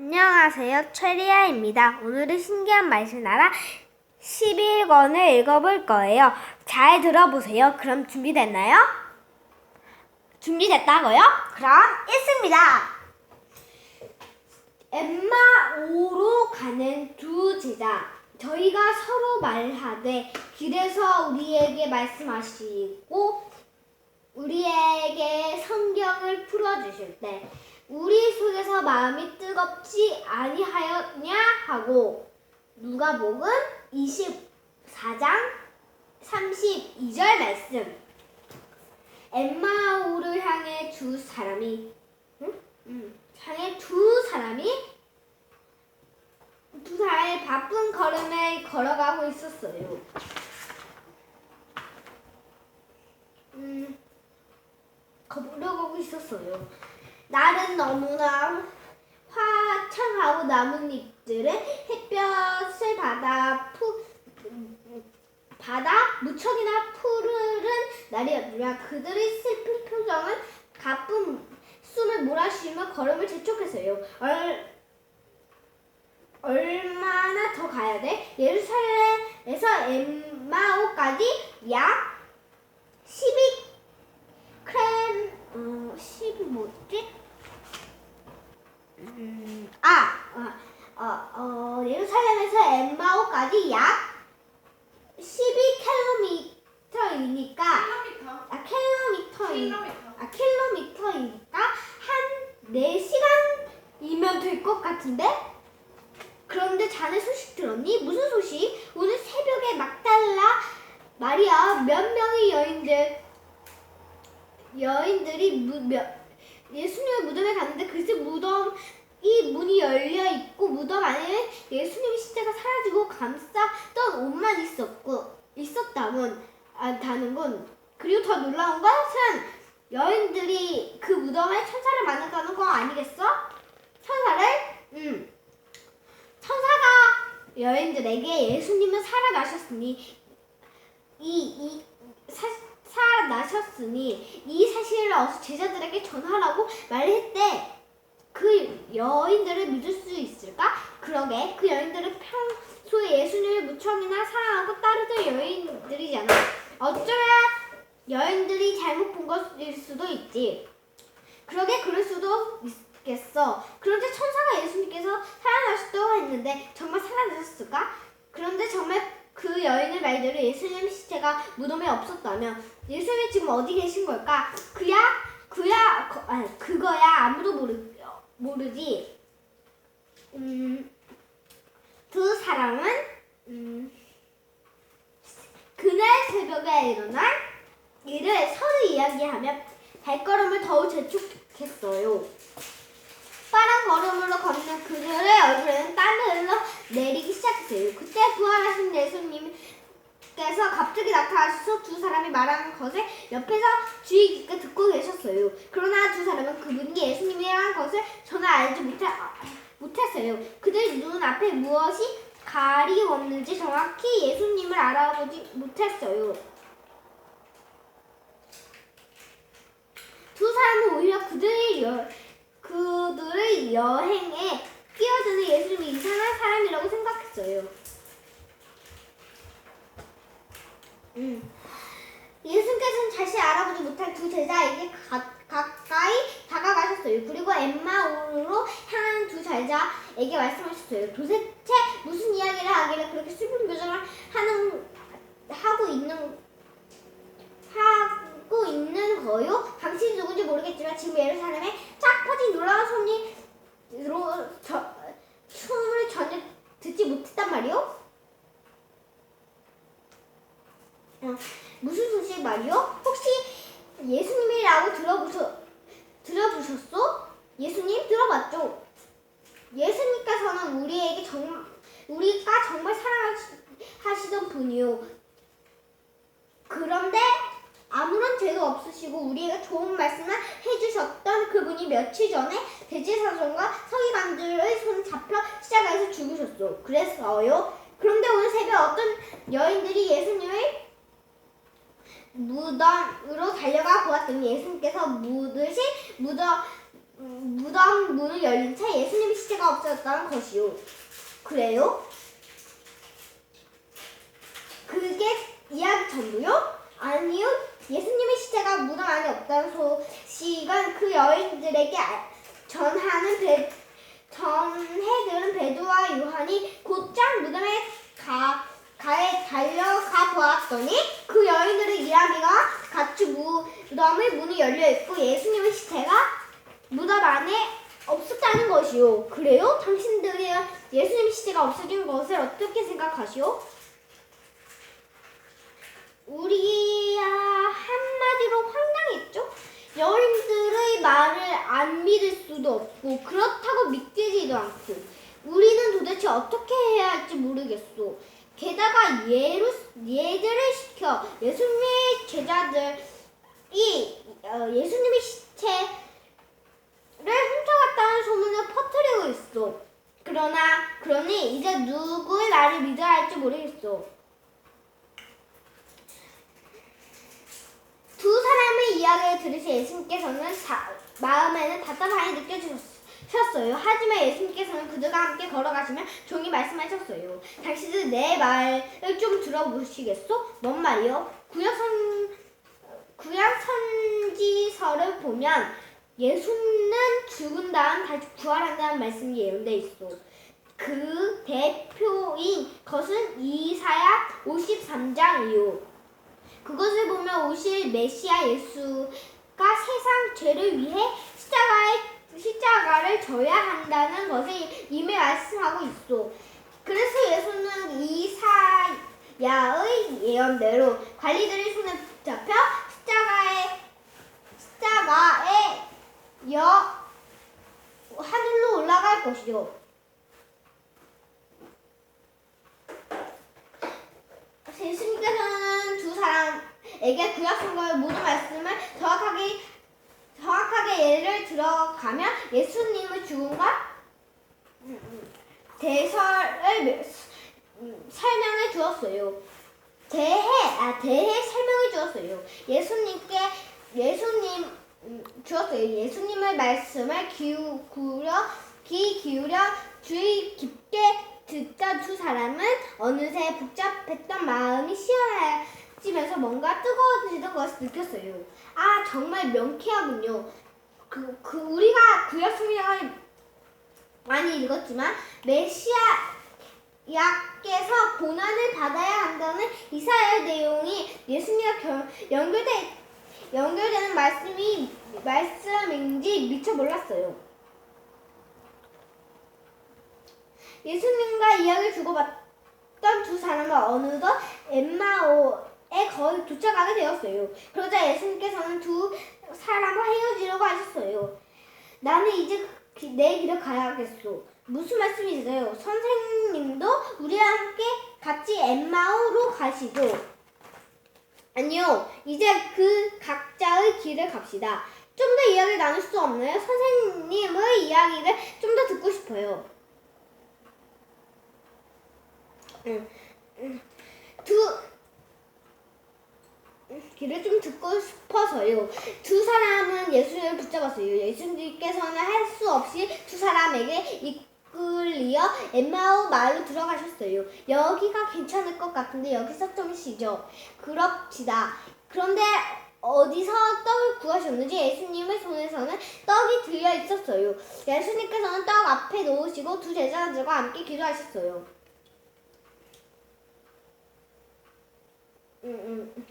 안녕하세요. 최리아입니다. 오늘은 신기한 말씀 나라 11권을 읽어볼 거예요. 잘 들어보세요. 그럼 준비됐나요? 준비됐다고요? 그럼 읽습니다. 엠마오로 가는 두 제자. 저희가 서로 말하되 길에서 우리에게 말씀하시고 우리에게 성경을 풀어주실 때 우리 속에서 마음이 뜨겁지 아니하였냐 하고 누가복음 24장 32절 말씀 엠마오를 향해 두 사람이 응? 응. 향해 두 사람이 두 사람이 바쁜 걸음을 걸어가고 있었어요. 음, 걸어가고 있었어요. 날은 너무나 화창하고 나뭇잎들은 햇볕을 받아 푸 바다 무척이나 푸르른 날이었으며 그들의 슬픈 표정은 가쁜 숨을 몰아쉬며 걸음을 재촉했어요. 얼, 얼마나 더 가야 돼? 예루살렘에서 엠마오까지 약 12 크렘 어 10이 뭐지? 음, 아, 어, 어, 어, 예루살렘에서 엠마오까지 약 12km이니까 킬로미터. 아 킬로미터이 킬로미터. 아 킬로미터이니까 한 4시간이면 될 것 같은데? 그런데 자네 소식 들었니? 무슨 소식? 오늘 새벽에 막달라 마리아 몇 명의 여인들 여인들이 무, 몇, 예수님의 무덤에 갔는데 글쎄 무덤 이 문이 열려 있고 무덤 안에 예수님의 시체가 사라지고 감쌌던 옷만 있었고 있었다면 아, 다는군 그리고 더 놀라운 것은 여인들이 그 무덤에 천사를 만났다는 거 아니겠어? 천사를 음 천사가 여인들에게 예수님은 살아나셨으니 이, 이, 사, 살아나셨으니 이 사실을 어서 제자들에게 전하라고 말했대. 그 여인들을 믿을 수 있을까? 그러게 그 여인들은 평소에 예수님을 무척이나 사랑하고 따르던 여인들이잖아. 어쩌면 여인들이 잘못 본 것일 수도 있지. 그러게 그럴 수도 있겠어. 그런데 천사가 예수님께서 살아나셨다고 했는데 정말 살아나셨을까? 그런데 정말 그 여인의 말대로 예수님의 시체가 무덤에 없었다면 예수님이 지금 어디 계신 걸까? 그야 그야 거, 아니 그거야 아무도 모르 모르지. 음, 두 사람은 음, 그날 새벽에 일어난 일을 서로 이야기하며 발걸음을 더욱 재촉했어요. 빠른 걸음으로 걷는 그들의 얼굴에는 땀이 흘러 내리기 시작했어요. 그때 부활하신 예수님 께서 갑자기 나타나셔서 두 사람이 말하는 것을 옆에서 주의 깊게 듣고 계셨어요. 그러나 두 사람은 그분이 예수님이라는 것을 전혀 알지 못해, 아, 못했어요. 그들 눈 앞에 무엇이 가리웠는지 정확히 예수님을 알아보지 못했어요. 두 사람은 오히려 그들의 여, 그들의 여행에 끼어드는 예수님이 이상한 사람이라고 생각했어요. 음. 예수님께서는 자신이 알아보지 못한 두 제자에게 가, 가까이 다가가셨어요. 그리고 엠마오로 향하는 두 제자에게 말씀하셨어요. 도대체 무슨 이야기를 하길래 그렇게 슬픈 표정을 하는 하고 있는 하고 있는 거요? 당신이 누군지 모르겠지만 지금 예루살렘에 쫙 퍼진 놀라운 소리로 저, 춤을 전혀 듣지 못했단 말이요? 어, 무슨 소식 말이요? 혹시 예수님이라고 들어보셨, 들어보셨소? 예수님 들어봤죠? 예수님께서는 우리에게 정, 우리가 정말 사랑하시던 분이요. 그런데 아무런 죄도 없으시고 우리에게 좋은 말씀을 해주셨던 그분이 며칠 전에 대제사장과 서기관들의 손 잡혀 시작해서 죽으셨어. 그랬어요. 그런데 오늘 새벽 어떤 여인들이 예수님을 무덤으로 달려가 보았더니 예수님께서 묻으신 무덤 음, 무덤 문을 열린 채 예수님의 시체가 없어졌다는 것이요. 그래요? 그게 이야기 전부요? 아니요. 예수님의 시체가 무덤 안에 소식은 그 여인들에게 알- 전하는 배, 전해들은 베드와 요한이 곧장 무덤에 가, 가에 달려가 보았더니 그 여인들의 이야기가 같이 무덤의 문이 열려 있고 예수님의 시체가 무덤 안에 없었다는 것이요. 그래요? 당신들이 예수님 시체가 없어진 것을 어떻게 생각하시오? 우리야 한마디로 황당했죠. 여인들의 말을 안 믿을 수도 없고 그렇다고 믿기지도 않고 우리는 도대체 어떻게 해야 할지 모르겠소. 게다가 예루, 예들을 시켜 예수님의 제자들이 어, 예수님의 시체를 훔쳐갔다는 소문을 퍼뜨리고 있어. 그러나 그러니 이제 누구의 말을 믿어야 할지 모르겠어. 두 사람의 이야기를 들으신 예수님께서는 자- 마음에는 답답함이 느껴지셨어요. 하지만 예수님께서는 그들과 함께 걸어가시며 종이 말씀하셨어요. 당신들 내 말을 좀 들어보시겠소? 뭔 말이요? 구약선 구약 선지서를 보면 예수는 죽은 다음 다시 부활한다는 말씀이 예언돼 있어. 그 대표인 것은 이사야 53장이요. 그것을 보면 오실 메시아 예수가 세상 죄를 위해 십자가에 십자가를 져야 한다는 것을 이미 말씀하고 있어. 그래서 예수는 이사야의 예언대로 관리들의 손에 잡혀 십자가에 십자가에 여 하늘로 올라갈 것이요. 예수님께서는 에게 구약성경의 모든 말씀을 정확하게 정확하게 예를 들어가며 예수님의 죽음과 대설을 설명해 주었어요. 대해 아 대해 설명해 주었어요. 예수님께 예수님 음, 주었어요. 예수님의 말씀을 기울여 귀 기울여 주의 깊게 듣던 두 사람은 어느새 복잡했던 마음이 시원해 지면서 뭔가 뜨거워지는 것을 느꼈어요. 아 정말 명쾌하군요. 그, 그 우리가 구약 성경을 많이 읽었지만 메시아 야께서 고난을 받아야 한다는 이사야의 내용이 예수님과 결, 연결돼 연결되는 말씀이 말씀인지 미처 몰랐어요. 예수님과 이야기를 주고받던 두 사람은 어느덧 엠마오에 거의 도착하게 되었어요. 그러자 예수님께서는 두 사람과 헤어지려고 하셨어요. 나는 이제 기- 내 길을 가야겠소. 무슨 말씀이세요? 선생님도 우리와 함께 같이 엠마오로 가시죠. 아니요, 이제 그 각자의 길을 갑시다. 좀 더 이야기를 나눌 수 없나요? 선생님의 이야기를 좀 더 듣고 싶어요. 응, 응. 두 길을 좀 듣고 싶어서요. 두 사람은 예수님을 붙잡았어요. 예수님께서는 할 수 없이 두 사람에게 이끌리어 엠마오 마을로 들어가셨어요. 여기가 괜찮을 것 같은데 여기서 좀 쉬죠. 그럽시다. 그런데 어디서 떡을 구하셨는지 예수님의 손에서는 떡이 들려 있었어요. 예수님께서는 떡 앞에 놓으시고 두 제자들과 함께 기도하셨어요. 음, 음,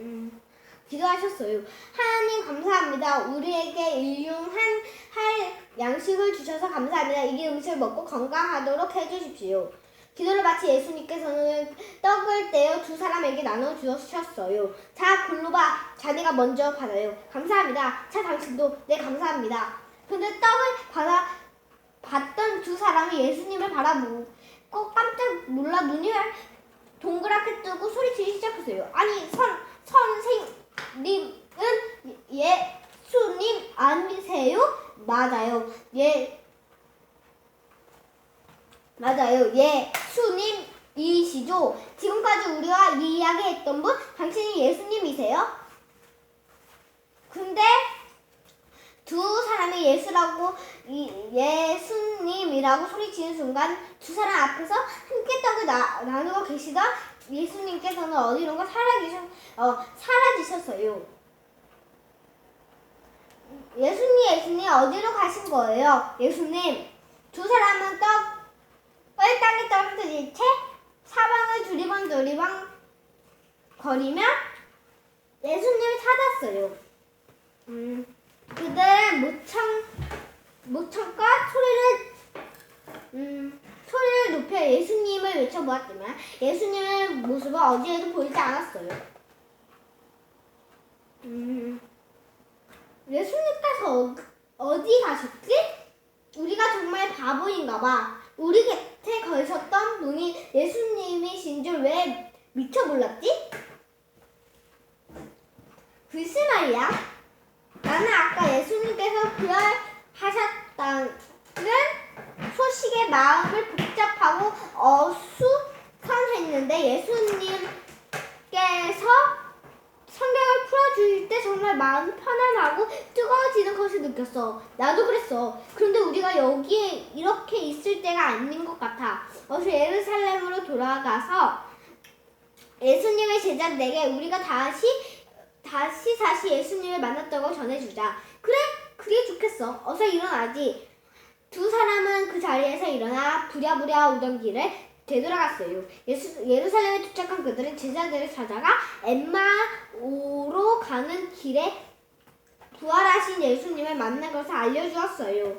음, 기도하셨어요. 하나님 감사합니다. 우리에게 일용한 할 양식을 주셔서 감사합니다. 이 음식을 먹고 건강하도록 해주십시오. 기도를 마치 예수님께서는 떡을 떼어 두 사람에게 나눠 주셨어요. 자, 글로바, 자네가 먼저 받아요. 감사합니다. 자, 당신도 네 감사합니다. 근데 떡을 받아 받던 두 사람이 예수님을 바라보고 깜짝 놀라 눈이 동그랗게 뜨고 소리치기 시작했어요. 아니 선 님은 예수님 아니세요? 맞아요. 예 맞아요. 예수님이시죠. 지금까지 우리가 이야기했던 분 당신이 예수님이세요? 근데 두두 사람이 예수라고 이- 예수님이라고 소리치는 순간 두 사람 앞에서 함께 떡을 나, 나누고 계시던 예수님께서는 어디론가 사라지셨, 어, 사라지셨어요. 예수님, 예수님 어디로 가신 거예요? 예수님, 두 사람은 떡을 땅에 떨어뜨린 채 사방을 두리번 두리번 거리며 예수님을 찾았어요. 음, 그들은 무청, 무청과 소리를, 음, 소리를 높여 예수님을 외쳐보았지만 예수님의 모습은 어디에도 보이지 않았어요. 음, 예수님께서 어, 어디 가셨지? 우리가 정말 바보인가 봐. 우리 곁에 거셨던 분이 예수님이신 줄 왜 미처 몰랐지? 글쎄 말이야. 나는 아까 예수님께서 부활하셨다는 소식에 마음을 복잡하고 어수선했는데 예수님께서 성경을 풀어주실 때 정말 마음이 편안하고 뜨거워지는 것을 느꼈어. 나도 그랬어. 그런데 우리가 여기에 이렇게 있을 때가 아닌 것 같아. 어서 예루살렘으로 돌아가서 예수님의 제자들에게 우리가 다시 다시 다시 예수님을 만났다고 전해주자. 그래, 그게 좋겠어. 어서 일어나지. 두 사람은 그 자리에서 일어나 부랴부랴 오던 길을 되돌아갔어요. 예수, 예루살렘에 도착한 그들은 제자들을 찾아가 엠마오로 가는 길에 부활하신 예수님을 만난 것을 알려주었어요.